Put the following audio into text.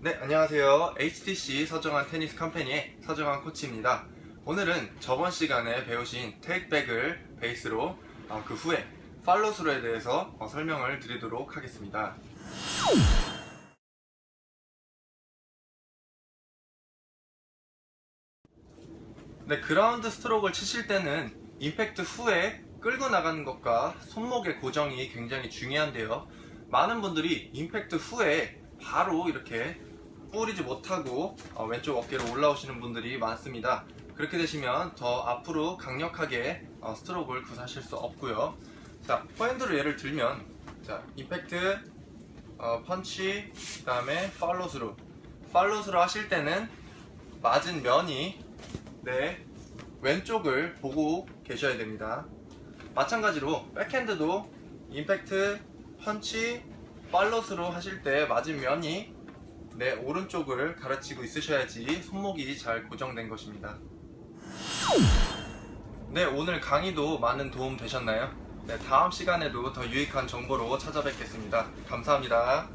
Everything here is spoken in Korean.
네, 안녕하세요. HTC 서정환 테니스 컴퍼니의 서정환 코치입니다. 오늘은 저번 시간에 배우신 테이크백을 베이스로 어, 그 후에 팔로스로에 대해서 어, 설명을 드리도록 하겠습니다. 네, 그라운드 스트로크를 치실 때는 임팩트 후에 끌고 나가는 것과 손목의 고정이 굉장히 중요한데요. 많은 분들이 임팩트 후에 바로 이렇게 뿌리지 못하고 어, 왼쪽 어깨로 올라오시는 분들이 많습니다. 그렇게 되시면 더 앞으로 강력하게 어, 스트로크를 구사하실 수 없고요. 자, 포핸드로 예를 들면 자, 임팩트, 어, 펀치, 그 다음에 팔로스루. 팔로스루 하실 때는 맞은 면이 내 왼쪽을 보고 계셔야 됩니다. 마찬가지로 백핸드도 임팩트, 펀치, 팔로스로 하실 때 맞은 면이 내 오른쪽을 가르치고 있으셔야지 손목이 잘 고정된 것입니다. 네, 오늘 강의도 많은 도움 되셨나요? 네, 다음 시간에도 더 유익한 정보로 찾아뵙겠습니다. 감사합니다.